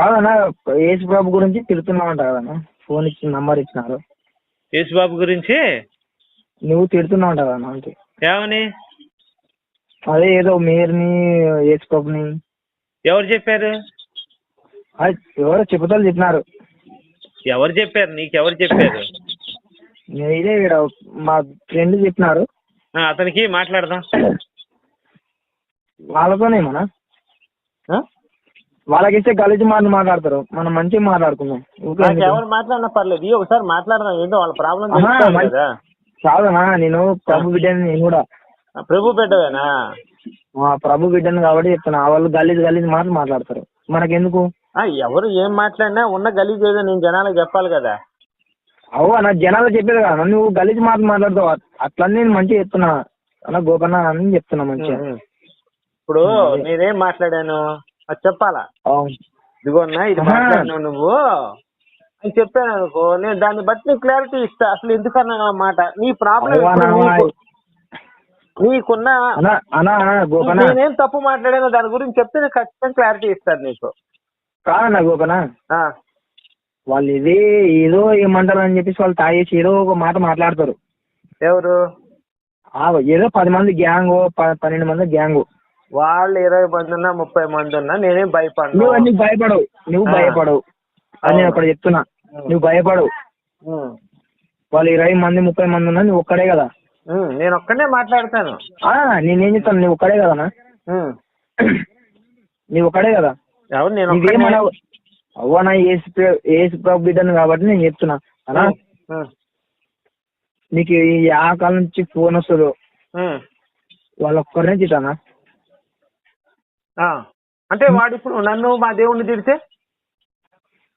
కాదన్నా యేసు బాబు గురించి తిడుతున్నావంట కదన్నా. ఫోన్ ఇచ్చి నంబర్ ఇచ్చినారు. యేసుబాబు గురించి? నువ్వు తిడుతున్నావంట కదన్నా అంటే. ఏమని? అదే ఏదో మేయర్ని యేసు బాబుని ఎవరు చెప్పారు? ఎవరో చెబుతారు చెప్పినారు. ఎవరు చెప్పారు? నీకెవరు చెప్పారు? నేను ఇదే ఈడ మా ఫ్రెండ్ చెప్పినారు. అతనికి మాట్లాడదాం. వాళ్ళతోనే మన? వాళ్ళకిస్తే గలీజు మాటలు మాట్లాడతారు. మనం మంచిగా మాట్లాడుకుందాం? ఎవరు మాట్లాడినా పర్లేదు. ఈ ఒకసారి మాట్లాడదాం. ఏంటో వాళ్ళ ప్రాబ్లం కదా. నేను ప్రభు బిడ్డని నేను కూడా. ప్రభు ఆ ప్రభు బిడ్డను కాబట్టి చెప్తున్నా. వాళ్ళు గలీజు గలీజు మాటలు మాట్లాడతారు. మనకెందుకు? ఆ, ఎవరు ఏం మాట్లాడినా ఉన్న గలీజ్ ఏదో నేను జనాలకు చెప్పాలి కదా. అవు అన్న జనాలు చెప్పేది కదా. నువ్వు గలీజు మాటలు మాట్లాడతావు. అట్లా నేను మంచిగా చెప్తున్నా. అన్న గోపన్న అని చెప్తున్నా మంచిగా. ఇప్పుడు నేనేం మాట్లాడాను? అది చెప్పాలా? అవును. ఇదిగో అన్నా ఇది. మాట్లాడినావు నువ్వు. అని చెప్పాను అనుకో నేను దాన్ని బట్టి నీకు క్లారిటీ ఇస్తా. అసలు ఎందుకన్నా మాట? నీ ప్రాబ్లం నీకున్న నేనేం తప్పు మాట్లాడానో దాని గురించి చెప్తే నేను ఖచ్చితంగా క్లారిటీ ఇస్తాను నీకు. కాదన్న గోపన్న. ఆ, వాళ్ళు ఇదే ఏదో ఏమంటారు అని చెప్పేసి వాళ్ళు తాగేసి ఏదో ఒక మాట మాట్లాడతారు. ఎవరు? ఆ ఏదో పది మంది గ్యాంగ్ పన్నెండు మంది గ్యాంగ్. వాళ్ళు ఇరవై మంది ఉన్నా ముప్పై మంది ఉన్నా నేనేం భయపడను. నువ్వు అన్ని భయపడవు. నువ్వు. భయపడవు. అని నేను అక్కడ చెప్తున్నా. నువ్వు భయపడవు. వాళ్ళు ఇరవై మంది ముప్పై మంది ఉన్నా నువ్వు ఒక్కడే కదా. నేను ఒక్కనే మాట్లాడతాను. ఆ నేనేం చెప్తాను? నువ్వు ఒక్కడే కదనా ఉం. నువ్వు ఒక్కడే కదా? ఎవరు నేను అవ్వనా ఏసు ప్ర- ఏసు ప్రభు బిడ్డను కాబట్టి నేను చెప్తున్నా. అనా ఉం, నీకు ఈ ఆ కాలం నుంచి ఫోన్ వస్తుందో? ఉం. వాళ్ళ ఒక్కరినే తిట్టానా? అంటే వాడు ఇప్పుడు నన్ను మా దేవుణ్ణి తిడితే?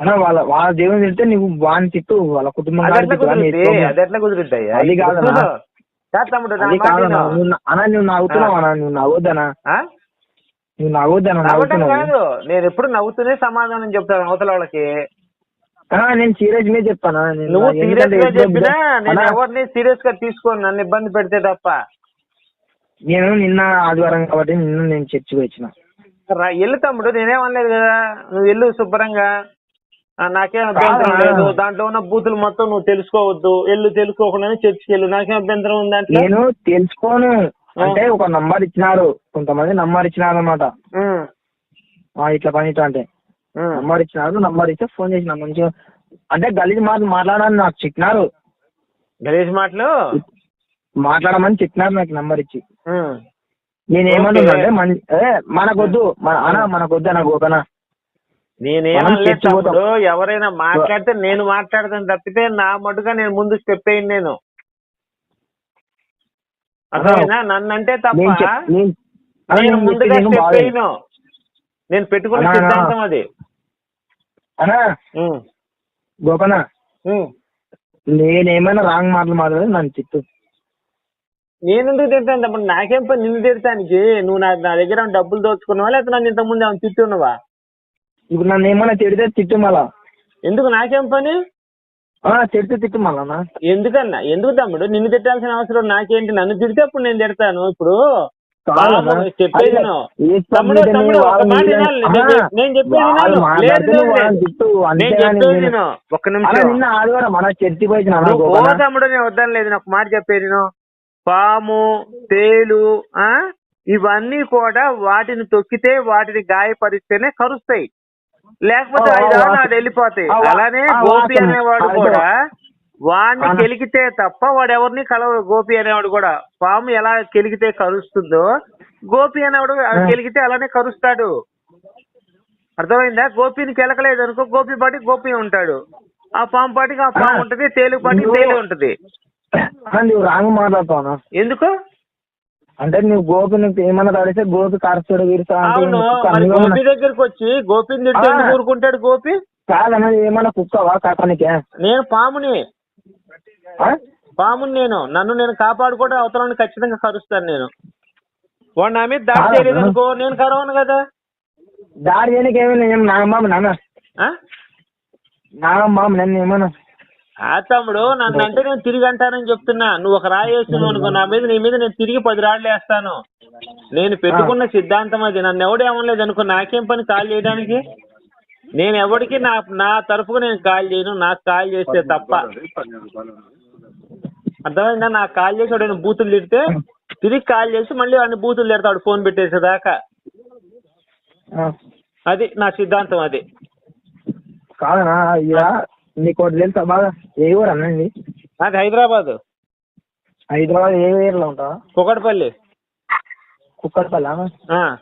అన్నా వాళ్ళ వాళ్ళ దేవుని తిడితే నువ్వు వాని తిట్టు వాళ్ళ కుటుంబం అది ఎట్లా కుదురుద్ది. అది. కాదు అన్నా నువ్వు నవ్వుతున్నావు అన్నా. నువ్వు నవ్వద్దనా? నువ్వు నవ్వద్దనా నవ్వుతున్నావు. నేను ఎప్పుడు నవ్వుతూనే సమాధానం చెప్తాను అవతల వాళ్ళకి. నేను సీరియస్ చెప్తానా నేను- నువ్వు సీరియస్గా చెప్పినా నేను ఎవరిని సీరియస్గా తీసుకోను. నన్ను ఇబ్బంది పెడితే తప్ప. నేను నిన్న ఆదివారం కాబట్టి నిన్న నేను చర్చికి వచ్చిన. ఎల్లు తమ్ముడు నేనేమనలేదు కదా? నువ్వు ఎల్లు శుభ్రంగా. నాకేం అభ్యంతరం? లేదు. దాంట్లో ఉన్న బూతులు మొత్తం నువ్వు తెలుసుకోవద్దు. ఎల్లు తెలుసుకోకుండానే చర్చికి వెళ్ళు నాకేం అభ్యంతరం ఉంది దాంట్లో? నేను తెలుసుకోను. అంటే ఒక నంబర్ ఇచ్చినారు కొంతమంది నంబర్ ఇచ్చినారు అనమాట ఇట్లా పని ఇట్లా అంటే. నంబర్ ఇచ్చినారు నంబర్ ఇస్తే ఫోన్ చేసిన. మంచిగా అంటే గలీజ్ మాటలు మాట్లాడని నాకు చెప్పినారు. గణేష్ మాటలు? మాట్లాడమని చెప్పినారు నాకు నంబర్ ఇచ్చి. నేను ఏమంటున్నా అంటే మన- ఏ, మనకొద్దు. మన అనా మనకొద్దు అన్న గోపన. నేనేమనలేదు ఎవరైనా మాట్లాడితే నేను మాట్లాడతాను తప్పితే నా మటుగా నేను ముందు స్టెప్ వేయండి నేను అర్థమైనా నన్ను అంటే తప్ప నేను ముందుగా స్టెప్ వేయను నేను పెట్టుకున్న. సిద్ధాంతం అది. గోపన. నేనేమైనా రాంగ్ మాటలు మాట్లాడి నన్ను తిట్టు. నేను ఎందుకు తిడతాను? తమ్ముడు నాకేం పని? నిన్ను తిడతానికి? నువ్వు నా నా దగ్గర ఏమైనా డబ్బులు దోచుకున్నావా? లేకపోతే నన్ను ఇంతకుముందు ఏమైనా తిట్టున్నావా ఇప్పుడు నన్ను ఏమైనా తిడితే తిట్టు మళ్ళా. ఎందుకు? నాకేం పని? ఆ, తిడితే తిట్టు మళ్ళా. ఎందుకన్నా? ఎందుకు తమ్ముడు? నిన్ను తిట్టాల్సిన అవసరం నాకేంటి? నన్ను తిడితే అప్పుడు నేను తిడతాను. ఇప్పుడు. బాబు, చెప్పేది విను. తమ్ముడు తమ్ముడు ఒక మాట వినాలి. నేను చెప్- నేను చెప్పేది లేదు, నేను చెప్పేది విను. ఒక్క నిమిషం. ఆదివారం మన చర్చి పోయిన నువ్వు ఓ తమ్ముడు నేను వద్దని లేదు. నాకు మాట చెప్పేది విను. పాము తేలు ఆ ఇవన్నీ కూడా వాటిని తొక్కితే వాటిని గాయపరిస్తేనే కరుస్తాయి లేకపోతే ఆ, ఐదు ఆ, ఆరు వా- అది వెళ్ళిపోతాయి అలానే గోపి. అనేవాడు కూడా వాడిని. కెలికితే తప్ప వాడు ఎవరిని కలవడు గోపి అనేవాడు కూడా పాము ఎలా కెలికితే కరుస్తుందో గోపి అనేవాడు. కెలికితే అలానే కరుస్తాడు అర్థమైందా గోపిని కెలకలేదు అనుకో గోపి పాటికి గోపి ఉంటాడు ఆ పాము పాటికి ఆ పాము. ఉంటది తేలు పాటికి తేలి ఉంటది నువ్వు రాంగ్ మాట్లాడుతావు ఎందుకు? అంటే నువ్వు గోపి నువ్వు ఏమన్నా తడిస్తే గోపి నువ్వేమన్నా- గోపి దగ్గరికి వచ్చి గోపిని. ఎందుకు ఊరుకుంటాడు గోపి? కాదన్నా ఏమన్నా కుక్కవా కాకానికే? నేను పాముని? పాముని నేను. నన్ను నేను కాపాడుకోవడం అవతలని ఖచ్చితంగా కరుస్తాను నేను. వాడు నా మీద దాడి. చేయలేదు అనుకో నేను కరవను కదా. దాడి చేయడానికి ఏమి నేను నాగమ్మ నాన్న? నాగమ్మ నన్ను ఏమన్నా? ఆ తమ్ముడు నన్ను అంటే నేను తిరిగి అంటానని చెప్తున్నా. నువ్వు ఒక రాయి వేస్తున్నావు అనుకో నా మీద నీ మీద నేను తిరిగి పది రాళ్ళు వేస్తాను. నేను పెట్టుకున్న సిద్ధాంతం అది. నన్ను ఎవడేమనలేదు అనుకో నాకేం పని కాల్ చేయడానికి? నేను ఎవరికి నా నా తరఫుగా నేను కాల్ చేయను. నాకు కాల్ చేస్తే తప్ప. అర్థమైందా? నాకు కాల్ చేసి వాడు బూతులు తిడితే తిరిగి కాల్ చేసి మళ్ళీ వాడిని బూతులు తిడతాడు ఫోన్ పెట్టేసేదాకా. అది నా సిద్ధాంతం అది. కాదనా నీకు ఒకటి తెలుసా బాగా? ఏ ఊరు అనండి నాకు హైదరాబాద్. హైదరాబాద్ ఏ ఏరియాలో ఉంటావా? కుకట్పల్లి కుక్కడపల్లి? ఆ.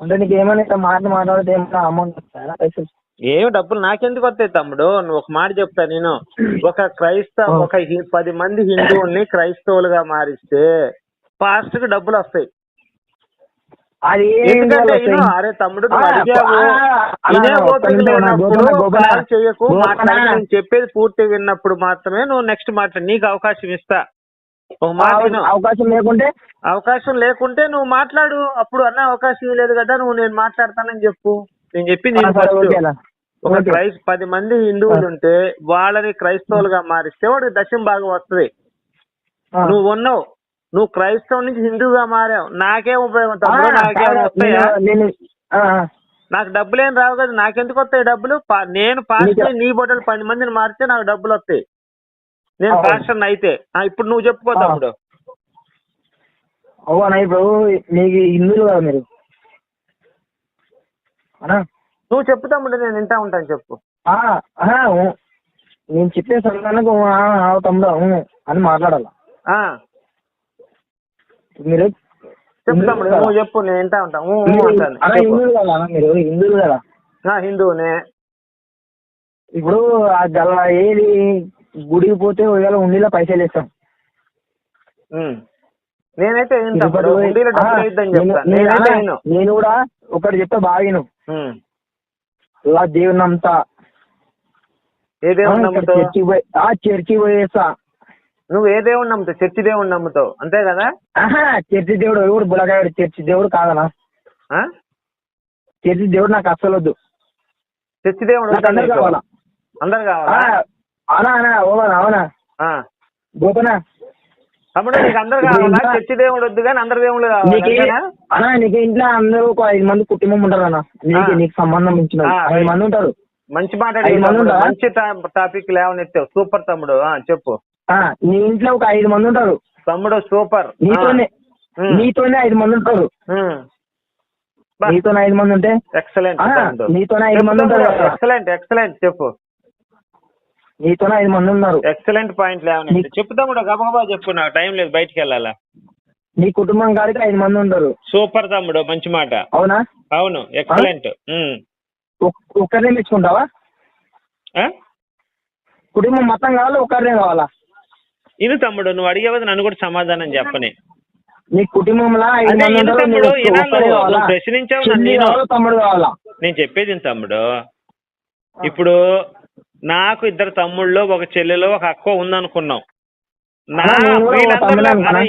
అంటే నీకు ఏమైనా ఇట్లా మాట మాట్లాడితే ఏమైనా అమౌంట్ వస్తాయా? పైసలు? ఏమి డబ్బులు నాకెందుకు వస్తాయి తమ్ముడు? నువ్వు ఒక మాట చెప్తా నేను. ఒక క్రైస్తవ ఒక పది మంది హిందువుల్ని క్రైస్తవులుగా మారిస్తే పాస్ట్కి డబ్బులు వస్తాయి. అది ఎందుకంటే. అరే తమ్ముడు చేయకు. నేను చెప్పేది పూర్తి విన్నప్పుడు మాత్రమే. నువ్వు నెక్స్ట్ మాట్లాడు నీకు అవకాశం ఇస్తా. ఒక మాట అవకాశం లేకుంటే? అవకాశం లేకుంటే నువ్వు మాట్లాడు. అప్పుడు అన్న అవకాశం లేదు కదా నువ్వు నేను మాట్లాడతానని చెప్పు. నేను చెప్పింది. ఒక. క్రైస్ పది మంది హిందువులు ఉంటే వాళ్ళని క్రైస్తవులుగా మారిస్తే వాడికి దశం బాగా వస్తుంది. నువ్వు ఉన్నావు. నువ్వు క్రైస్తవం నుంచి హిందువుగా మారావు. నాకేం ఉపయోగం తమ్ముడు నాకేం వస్తాయా? నేను-. నాకు డబ్బులు ఏం రావు కదా. నాకెందుకు వస్తాయి డబ్బులు? నేను పాస్టర్ నీకు- నీ బొట్టలు పది మందిని మారితే నాకు డబ్బులు వస్తాయి. నేను. పాస్టర్ అయితే. ఇప్పుడు నువ్వు చెప్పుకో ఆ. తమ్ముడు. అవునా ఇప్పుడు హిందువులు కదా మీరు? నువ్వు చెప్పు తమ్ముడు నేను వింటా ఉంటాను చెప్పు. నేను చెప్పే తమ్ముడు ఊ అని మాట్లాడాల? మీరు? నువ్వు చెప్పు నేను వింటా ఉంటాను అలా. హిందువులు కదా మీరు హిందువులు కదా? హిందువునే. ఇప్పుడు ఆ గల ఏది గుడికి పోతే ఒకవేళ ఉండిలో పైసలు ఇస్తాం. నేనైతే నేను- కూడా ఒకటి చెప్తా బాగా. ఇలా దేవుని నమ్ముతా చర్చికి పోయి ఆ చర్చికి పోయేస్తా నువ్వు ఏ దేవుడు నమ్ముతావు? చర్చి దేవుడు నమ్ముతావు? అంతే కదా? చర్చి దేవుడు ఎవడు బులగాడు చర్చి దేవుడు కాదనా? ఆ? చర్చి దేవుడు నాకు అస్సలు వద్దు. చర్చి దేవుడు అందరు? కావాలా? అందరు కావాలా? అవునా అనా ఓవనా అవునా. గోపనా? తమ్ముడు నీకు అందరు కావాలా? చర్చి దేవుడు వద్దు కానీ అందరు కావాలి? నీకు నీకు ఇంట్లో అందరూ ఒక ఐదు మంది కుటుంబం ఉంటారు అన్న. నీకు. నీకు సంబంధం ఇచ్చిన ఐదు. మంది ఉంటారు. మంచి మాట? మంచి టాపిక్ లేవనెత్తావు సూపర్ తమ్ముడు. చెప్పు. నీ ఇంట్లో ఒక ఐదు మంది ఉంటారు. తమ్ముడు సూపర్ నీతోనే నీతోనే ఐదు మంది ఉంటారు. నీతోనే ఐదు మంది ఉంటే? ఎక్సలెంట్ నీతోనే ఐదు మంది ఉంటారు. ఎక్సలెంట్ ఎక్సలెంట్ చెప్పు. నీతోనే ఐదు మంది ఉన్నారు. ఎక్సలెంట్ పాయింట్ లేవనెత్తావు నీ- చెప్పు తమ్ముడు గబగబా చెప్పు నాకు టైం లేదు బయటికి వెళ్ళాలా? నీ కుటుంబం కాడికి ఐదు మంది ఉంటారు. సూపర్ తమ్ముడు మంచి మాట. అవునా? అవును ఎక్సలెంట్ ఒక్కరినే మెచ్చుకుంటావా? ఆ? కుటుంబం మొత్తం కావాలా? ఒక్కరినే కావాలా? ఇను తమ్ముడు నువ్వు అడిగేవది నన్ను కూడా సమాధానం చెప్పని. నీ కుటుంబంలో ప్రశ్నించావు నేను కావాలా? తమ్ముడు కావాలా? నేను చెప్పేది తమ్ముడు. ఇప్పుడు నాకు ఇద్దరు తమ్ముళ్ళు ఒక చెల్లెలు ఒక అక్క ఉందనుకున్నాం.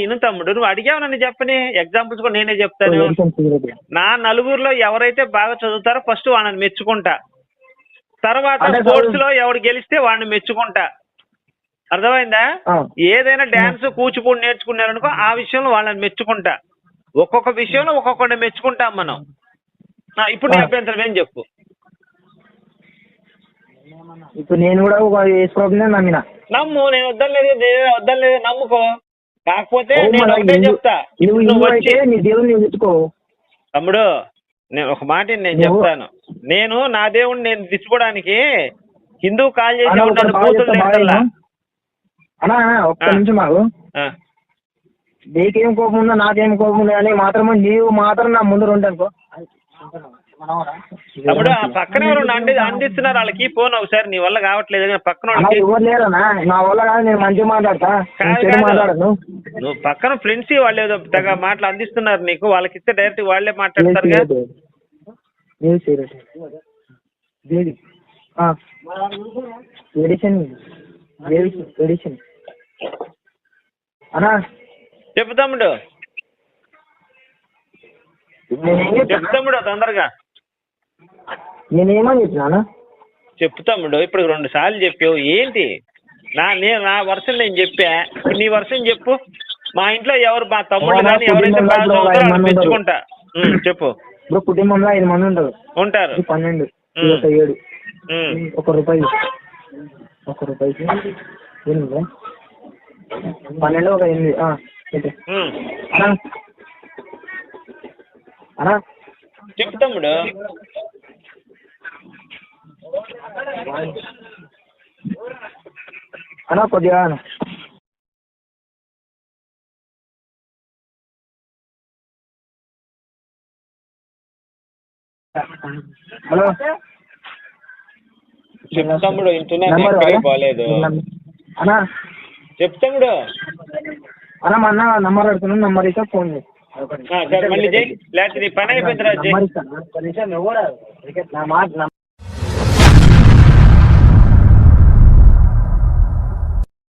ఇను తమ్ముడు నువ్వు అడిగావు నన్ను చెప్పని? ఎగ్జాంపుల్స్ కూడా నేనే చెప్తాను. నా నలుగురిలో ఎవరైతే బాగా చదువుతారో ఫస్ట్ వాళ్ళని మెచ్చుకుంటా. తర్వాత స్పోర్ట్స్లో ఎవడు గెలిస్తే వాడిని మెచ్చుకుంటా. అర్థమైందా. ఏదైనా డాన్స్ కూచిపూడి నేర్చుకున్నారనుకో ఆ విషయంలో వాళ్ళని మెచ్చుకుంటా. ఒక్కొక్క విషయంలో ఒక్కొక్కటి మెచ్చుకుంటాం మనం. ఇప్పుడు నీ. అభ్యంతరం ఏం చెప్పు? ఇప్పుడు నేను కూడా ఒక నమ్మిన. నమ్ము నేను వద్దలేదు వద్దలేదు నమ్ముకో. కాకపోతే నేను ఒకటే చెప్తా. నువ్వు నీ దేవుని నువ్వు ఎత్తుకో తమ్ముడు నేను ఒక మాట నేను చెప్తాను. నేను నా దేవుడిని నేను తిట్టుకోవడానికి హిందూ కాల్ చేసి. అన్నా ఒక్క. నిమిషం మాకు ఆ. నీకేం కోపం ఉందో నాకేం కోపం ఉందో అని మాత్రమే నీవు మాత్రం నా ముందు ఉంటానుకో ఆ పక్కన ఎవరు అంది అందిస్తున్నారు వాళ్ళకి ఫోన్ ఒకసారి నీ వల్ల కావట్లేదు కానీ పక్కన నా వల్ల కాదు నేను మంచిగా మాట్లాడతా. మాట్లాడను. నువ్వు పక్కన ఫ్రెండ్స్ వాళ్ళు ఏదో మాటలు అందిస్తున్నారు నీకు వాళ్ళకి ఇస్తే డైరెక్ట్ వాళ్ళే. ఎడిషన్ ఎడిషన్ చెప్పు చెప్పానా? తమ్ముడు తొందరగా. నేనేమని చెప్పినా చెప్పు తమ్ముడు ఇప్పుడు రెండు సార్లు చెప్పావు. ఏంటి? నా నేను నా వర్షం నేను చెప్పా. నీ వర్షం చెప్పు. మా ఇంట్లో ఎవరు మా తమ్ముళ్ళు మా కానీ ఎవరైతే బాగా చదువుతారో వాళ్ళని. మెచ్చుకుంటా. ఉమ్, చెప్పు. ఇప్పుడు కుటుంబంలో ఐదు మంది ఉంటారు. ఉంటారు. ఇది పన్నెండు. ఇది ఒక ఏడు. ఉమ్. ఒక రూపాయి. ఒక రూపాయికి ఎనిమిది? పన్నెండు ఒక ఎనిమిది. ఆ, ఓకే ఉమ్. అన్నా. అన్నా. చెప్పు తమ్ముడు. అన్నా కొద్దిగా అన్నా. హలో. చెప్పు తమ్ముడు ఇంటున్నా? పోలేదు. అన్నా. చెప్పు తమ్ముడు అన్నా మా అన్న నంబర్ అడుగుతున్నాను నంబర్ ఇస్తే ఫోన్ చేయి. మళ్ళీ చేయి లేకపోతే నీ పని చేయి నిమిషం నువ్వు కూడా నా మాట